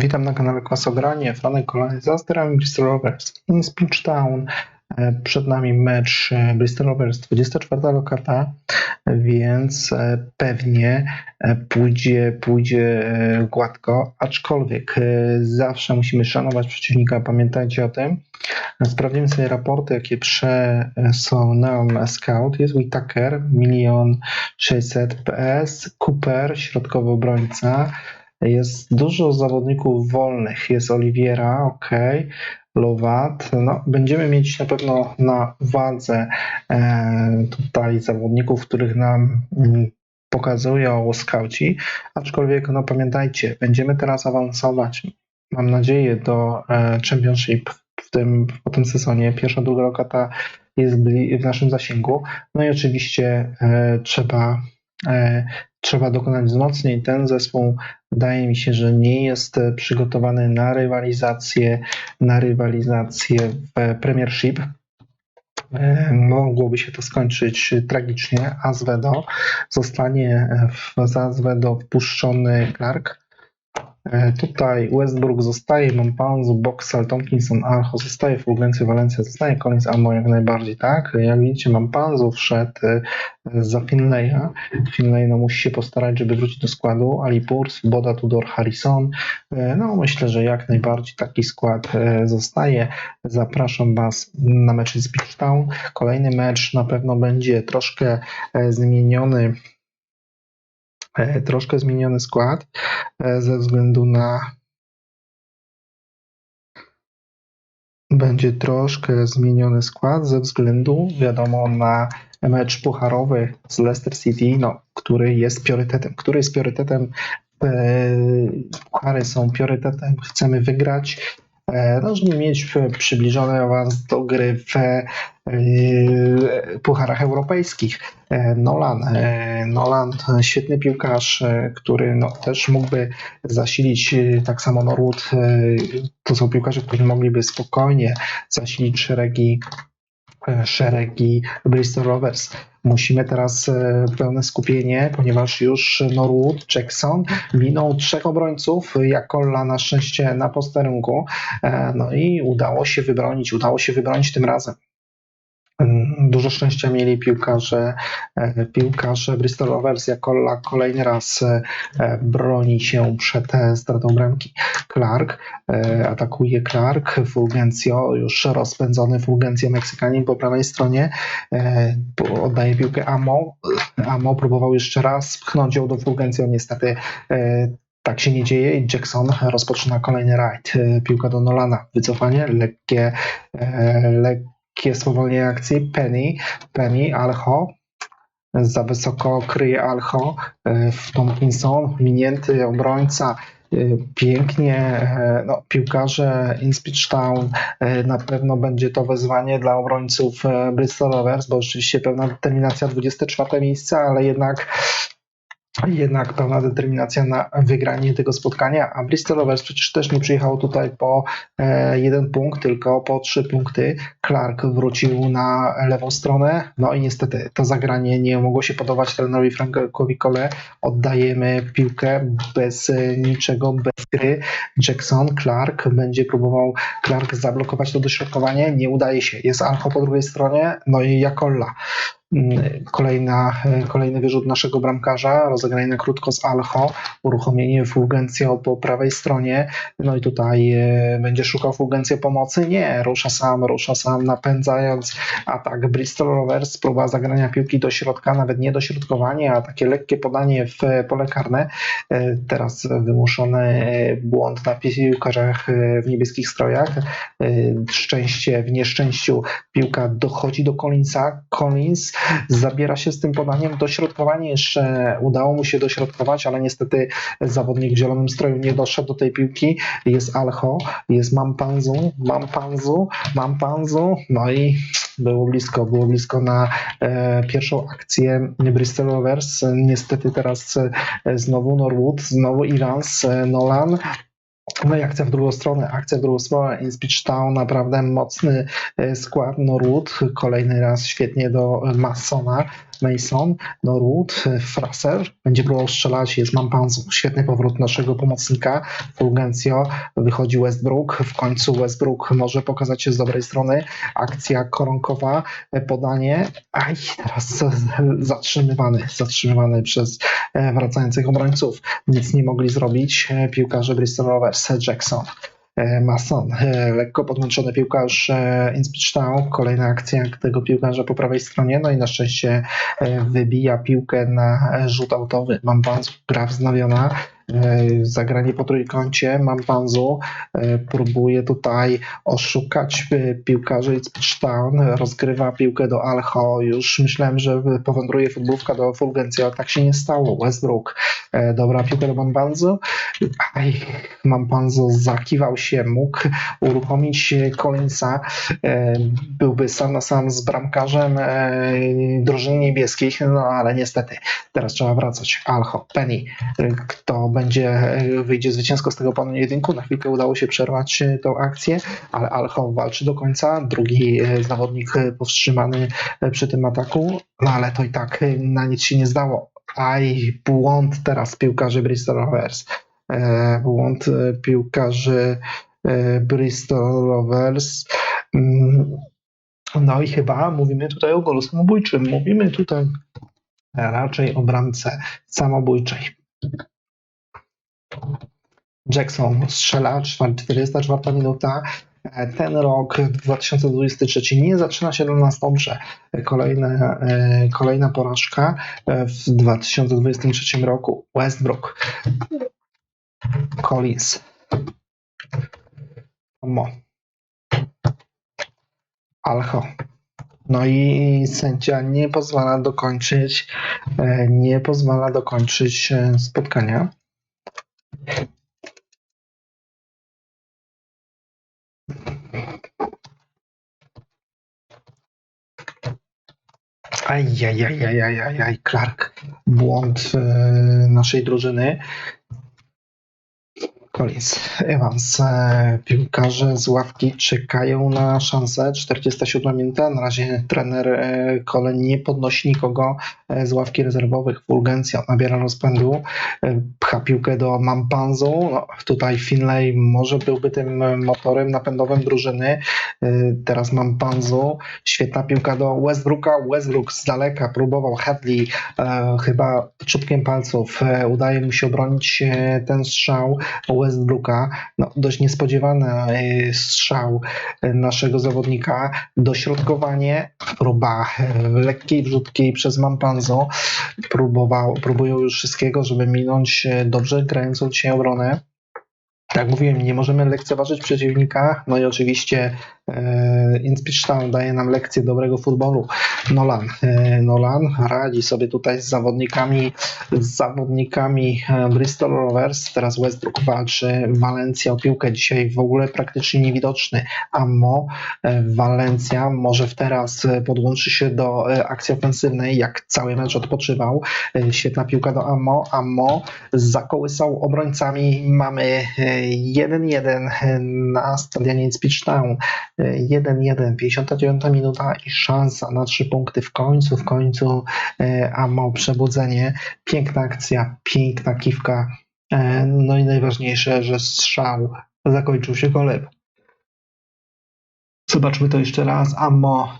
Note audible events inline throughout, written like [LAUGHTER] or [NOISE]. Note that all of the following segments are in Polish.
Witam na kanale Klasogranie. Franek Kolań za sterami Bristol Rovers. In Speech Town. E, Przed nami mecz e, Bristol Rovers, 24 lokata, więc e, pewnie pójdzie, pójdzie gładko, aczkolwiek zawsze musimy szanować przeciwnika, pamiętajcie o tym. Sprawdzimy sobie raporty, jakie przesunął Scout. Jest Whitaker, 1 600 PS, Cooper, środkowy obrońca, jest dużo zawodników wolnych. Jest Oliwiera, ok. Lowat. No, będziemy mieć na pewno na uwadze e, tutaj zawodników, których nam mm, pokazują skauci, aczkolwiek no pamiętajcie, będziemy teraz awansować, mam nadzieję, do e, Championship w tym, w tym sezonie. Pierwsza, druga lokata jest w naszym zasięgu. No i oczywiście e, trzeba trzeba dokonać wzmocnień. Ten zespół wydaje mi się, że nie jest e, przygotowany na rywalizację, na rywalizację w Premiership. E, Mogłoby się to skończyć tragicznie. Azvedo zostanie w, za Azvedo wpuszczony Clark. E, Tutaj Westbrook zostaje, Mampanzu, Boxall, Tomkinson, Archo zostaje, Fulgencio, Valencia zostaje, Collins, Almo jak najbardziej, tak? Jak widzicie, Mampanzu wszedł za Finlaya. Finlay no, musi się postarać, żeby wrócić do składu. Ali Purs, Boda, Tudor, Harrison. E, No myślę, że jak najbardziej taki skład e, zostaje. Zapraszam Was na mecz z Beach Town. Kolejny mecz na pewno będzie troszkę zmieniony troszkę zmieniony skład e, ze względu na będzie troszkę zmieniony skład ze względu, wiadomo, na mecz pucharowy z Leicester City, no, który jest priorytetem, który jest priorytetem e, puchary są priorytetem, chcemy wygrać, e, no, żeby mieć e, przybliżony awans do gry w e, pucharach europejskich. E, Nolan, e, Nolan świetny piłkarz, e, który no, też mógłby zasilić e, tak samo Norwood. e, To są piłkarze, którzy mogliby spokojnie zasilić szeregi e, szeregi Bristol Rovers. Musimy teraz e, pełne skupienie, ponieważ już Norwood, Jackson minął trzech obrońców, Jakolla na szczęście na posterunku, e, no i udało się wybronić, udało się wybronić tym razem. Dużo szczęścia mieli piłkarze, e, piłkarze Bristol Rovers. Jakolla kolejny raz e, e, broni się przed stratą bramki. Clark atakuje Clark, Fulgencio już rozpędzony Fulgencio Meksykanin po prawej stronie oddaje piłkę Amo. Amo próbował jeszcze raz pchnąć ją do Fulgencio, niestety tak się nie dzieje i Jackson rozpoczyna kolejny rajd. Piłka do Nolana, wycofanie, lekkie, e, lekkie spowolnienie akcji. Penny, Penny, Alho. Za wysoko kryje Alho. E, W Tomkinson, minięty obrońca. e, Pięknie, e, no, piłkarze Inspitch Town na pewno będzie to wyzwanie dla obrońców Bristol Rovers, bo rzeczywiście pełna determinacja 24 miejsce, ale jednak jednak pełna determinacja na wygranie tego spotkania, a Bristol Rovers przecież też nie przyjechał tutaj po e, jeden punkt, tylko po trzy punkty. Clark wrócił na lewą stronę, no i niestety to zagranie nie mogło się podobać trenerowi Frankowi Cole. Oddajemy piłkę bez e, niczego, bez gry. Jackson, Clark będzie próbował Clark zablokować to dośrodkowanie, nie udaje się. Jest Alcho po drugiej stronie, no i Jakolla. Mm, Kolejna, e, kolejny wyrzut naszego bramkarza, rozegranie krótko z Alcho, uruchomienie Fulgencio po prawej stronie, no i tutaj e, będzie szukał Fulgencio pomocy, nie, rusza sam, rusza sam, napędzając atak Bristol Rovers, próba zagrania piłki do środka, nawet nie dośrodkowanie, a takie lekkie podanie w e, pole karne, teraz wymuszony błąd na piłkarzach w niebieskich strojach, szczęście w nieszczęściu, piłka dochodzi do Collinsa, Collins zabiera się z tym podaniem. Dośrodkowanie jeszcze udało mu się dośrodkować, ale niestety zawodnik w zielonym stroju nie doszedł do tej piłki. Jest Alcho, jest Mampanzu, Mampanzu, Mampanzu, no i było blisko, było blisko na e, pierwszą akcję Bristol Rovers. Niestety teraz e, znowu Norwood, znowu Evans, e, Nolan. No i akcja w drugą stronę, akcja w drugą stronę, Inspitch Town, naprawdę mocny e, skład Norwood, kolejny raz świetnie do Massona, Mason, Norwood, Fraser. Będzie próbował strzelać, jest Mampanzu. Świetny powrót naszego pomocnika. Fulgencio, wychodzi Westbrook. W końcu Westbrook może pokazać się z dobrej strony. Akcja koronkowa, podanie. Aj, teraz zatrzymywany, zatrzymywany przez e, wracających obrońców. Nic nie mogli zrobić e, piłkarze Bristol Rovers. Jackson. E, Mason, e, lekko podmęczony piłkarz e, Town, kolejna akcja tego piłkarza po prawej stronie, no i na szczęście wybija piłkę na rzut autowy. Mampanzu, gra wznowiona, zagranie po trójkącie, Mampanzu e, próbuje tutaj oszukać e, piłkarzy Inspire Town, rozgrywa piłkę do Alho, już myślałem, że powędruje futbolówka do Fulgencio, ale tak się nie stało. Westbrook, e, dobra piłka do Mampanzu, Aj, Mampanzo zakiwał się, mógł uruchomić Collinsa, e, byłby sam na sam z bramkarzem e, drużyny niebieskich, no ale niestety teraz trzeba wracać. Alho, Penny, e, kto będzie, e, wyjdzie zwycięsko z tego pojedynku, na chwilkę udało się przerwać e, tą akcję, ale Alho walczy do końca, drugi e, zawodnik powstrzymany przy tym ataku, no ale to i tak na nic się nie zdało. Aj, błąd teraz piłkarzy Bristol Rovers błąd piłkarzy Bristol Rovers. Mm, No i chyba mówimy tutaj o golu samobójczym. Mówimy tutaj raczej o bramce samobójczej. Jackson strzela, 44 minuta. E, Ten rok 2023 nie zaczyna się dla nas dobrze. Kolejna, e, kolejna porażka e, w 2023 roku. Westbrook, Collins, Mo, Alcho. No i sędzia nie pozwala dokończyć, nie pozwala dokończyć spotkania. Ajajajajajaj, Clark. Błąd e, naszej drużyny. Collins, Evans, piłkarze z ławki czekają na szansę. 47 minuta. Na razie trener e, Kole nie podnosi nikogo e, z ławki rezerwowych. Fulgencio nabiera rozpędu, e, pcha piłkę do Mampanzu. No, tutaj Finlay może byłby tym motorem napędowym drużyny. Teraz Mampanzu. Świetna piłka do Westbrooka. Westbrook z daleka próbował Hadley chyba czubkiem palców. Udaje mu się obronić ten strzał. Westbrooka. No, dość niespodziewany e, strzał e, naszego zawodnika. Dośrodkowanie, próba e, lekkiej wrzutki przez Mampanzo. Próbował, próbują już wszystkiego, żeby minąć dobrze grającą dzisiaj obronę. Jak mówiłem, nie możemy lekceważyć przeciwnika. No i oczywiście e, Inspisztown daje nam lekcję dobrego futbolu. Nolan, e, Nolan radzi sobie tutaj z zawodnikami, z zawodnikami e, Bristol Rovers. Teraz Westbrook walczy. Walencja o piłkę dzisiaj w ogóle praktycznie niewidoczny. Ammo, e, Walencja może teraz e, podłączy się do e, akcji ofensywnej, jak cały mecz odpoczywał. E, Świetna piłka do Ammo. Ammo zakołysał obrońcami. Mamy 1-1 na stadionie Town. 1-1, 59 minuta i szansa na trzy punkty w końcu, w końcu e, Ammo przebudzenie. Piękna akcja, piękna kiwka. E, No i najważniejsze, że strzał zakończył się golem. Zobaczmy to jeszcze raz. Ammo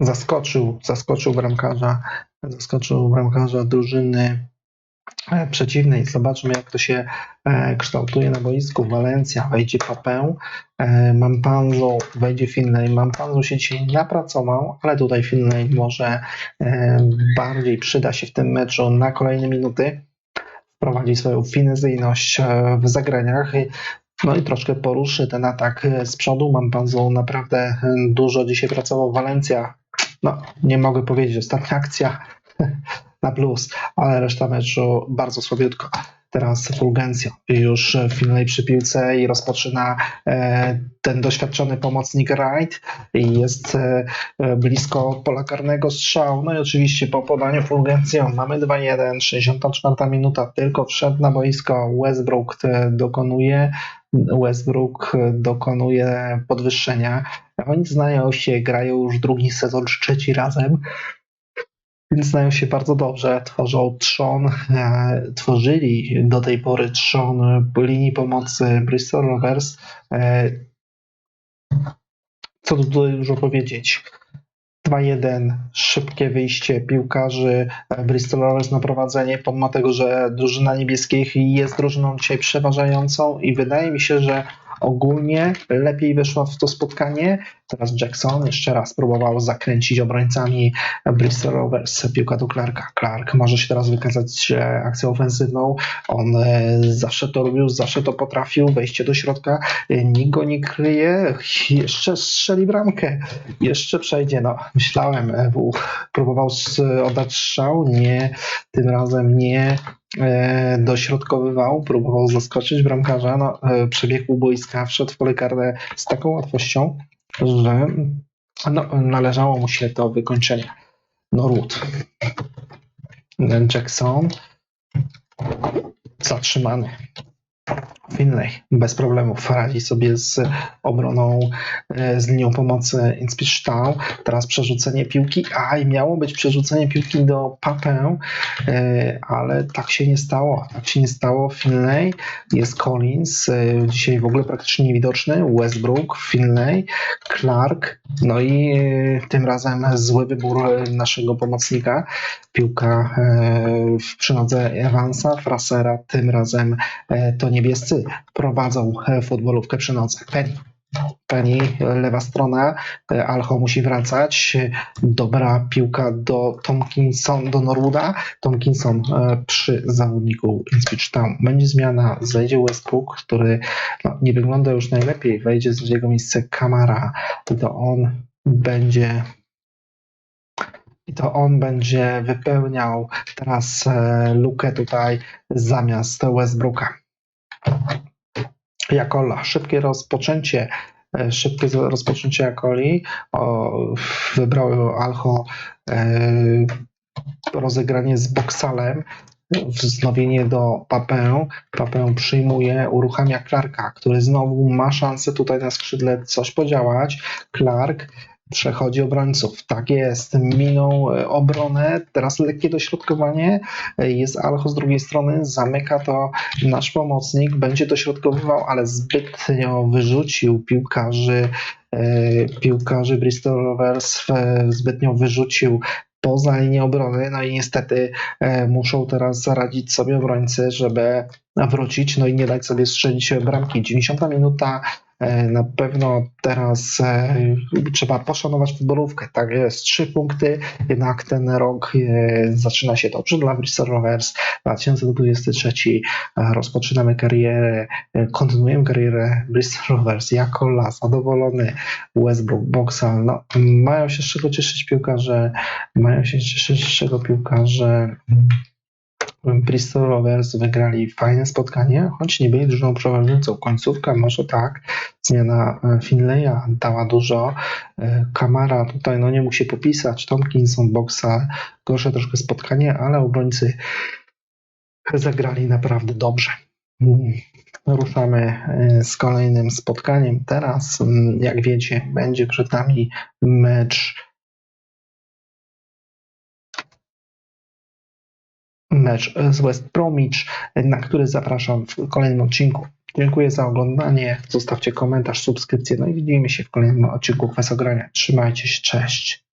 zaskoczył, zaskoczył bramkarza, zaskoczył bramkarza drużyny przeciwnej. Zobaczmy, jak to się e, kształtuje na boisku. Walencja wejdzie Papę, e, Mampanzo wejdzie Finlay. Mampanzo się dzisiaj napracował, ale tutaj Finlay może e, bardziej przyda się w tym meczu na kolejne minuty. Wprowadzi swoją finezyjność e, w zagraniach. No i troszkę poruszy ten atak e, z przodu. Mampanzo naprawdę e, dużo dzisiaj pracował. Walencja, no nie mogę powiedzieć, ostatnia akcja [LAUGHS] na plus, ale reszta meczu bardzo słabiutko. Teraz Fulgencio już Finlay przy piłce i rozpoczyna e, ten doświadczony pomocnik Wright i jest e, e, blisko pola karnego strzał. No i oczywiście po podaniu Fulgencio mamy 2-1, 64 minuta, tylko wszedł na boisko. Westbrook dokonuje Westbrook dokonuje podwyższenia. Oni znają się, grają już drugi sezon, trzeci razem. Więc znają się bardzo dobrze. Tworzą trzon, e, tworzyli do tej pory trzon linii pomocy Bristol Rovers. E, co tu tutaj dużo powiedzieć? 2-1, szybkie wyjście piłkarzy e, Bristol Rovers na prowadzenie, pomimo tego, że drużyna niebieskich jest drużyną dzisiaj przeważającą i wydaje mi się, że ogólnie lepiej wyszła w to spotkanie. Teraz Jackson jeszcze raz próbował zakręcić obrońcami Bristol Rovers. Piłka do Clarka. Clark może się teraz wykazać e, akcją ofensywną. On e, zawsze to robił, zawsze to potrafił. Wejście do środka, e, nikt go nie kryje. Jeszcze strzeli bramkę. Jeszcze przejdzie. No, myślałem, próbował oddać strzał. Nie, tym razem nie dośrodkowywał, próbował zaskoczyć bramkarza, no, e, przebiegł boiska, wszedł w pole karne z taką łatwością, że no, należało mu się to wykończenie. Norwood. Jackson zatrzymany. Finlay bez problemów radzi sobie z obroną, e, z linią pomocy Inspiształ. Teraz przerzucenie piłki. A i miało być przerzucenie piłki do Papę, e, ale tak się nie stało. Tak się nie stało. Finlay jest Collins, e, dzisiaj w ogóle praktycznie niewidoczny. Westbrook, Finlay, Clark. No i tym razem zły wybór naszego pomocnika. Piłka w przynodze Evansa, Frasera. Tym razem to niebiescy prowadzą e, futbolówkę przy nodze. Penny. Penny, lewa strona, e, Alcho musi wracać. Dobra piłka do Tomkinson, do Norwooda. Tomkinson e, przy zawodniku Ipswich Town. Będzie zmiana, zejdzie Westbrook, który no, nie wygląda już najlepiej. Wejdzie w jego miejsce Kamara. To on będzie i to on będzie wypełniał teraz lukę tutaj zamiast Westbrooka. Jakola, szybkie rozpoczęcie, e, szybkie rozpoczęcie Jakoli. Wybrał Alcho e, rozegranie z Boksalem. Wznowienie do Papę. Papę przyjmuje, uruchamia Clarka, który znowu ma szansę tutaj na skrzydle coś podziałać. Clark przechodzi obrońców. Tak jest, minął e, obronę, teraz lekkie dośrodkowanie. E, Jest Alcho z drugiej strony, zamyka to nasz pomocnik, będzie dośrodkowywał, ale zbytnio wyrzucił piłkarzy, e, piłkarzy Bristol Rovers, zbytnio wyrzucił poza linię obrony, no i niestety muszą teraz radzić sobie obrońcy, żeby wrócić, no i nie dać sobie strzelić bramki. 90 minuta, na pewno teraz e, trzeba poszanować futbolówkę, tak jest, trzy punkty, jednak ten rok e, zaczyna się dobrze dla Bristol Rovers, 2023 e, rozpoczynamy karierę, e, kontynuujemy karierę Bristol Rovers jako la, zadowolony. Westbrook, Boxal, no mają się z czego cieszyć piłkarze, mają się cieszyć z czego piłkarze Bristol Rovers wygrali fajne spotkanie, choć nie byli drużyną przeważającą. Końcówka może tak, zmiana e, Finleya dała dużo. E, Kamara tutaj no nie się popisać, Tomkinson, Boxa, gorsze troszkę spotkanie, ale obrońcy zagrali naprawdę dobrze. Mm, Ruszamy e, z kolejnym spotkaniem. Teraz, mm, jak wiecie, będzie przed nami mecz mecz z West Bromwich, na który zapraszam w kolejnym odcinku. Dziękuję za oglądanie. Zostawcie komentarz, subskrypcję. No i widzimy się w kolejnym odcinku Kwesogrania. Trzymajcie się, cześć.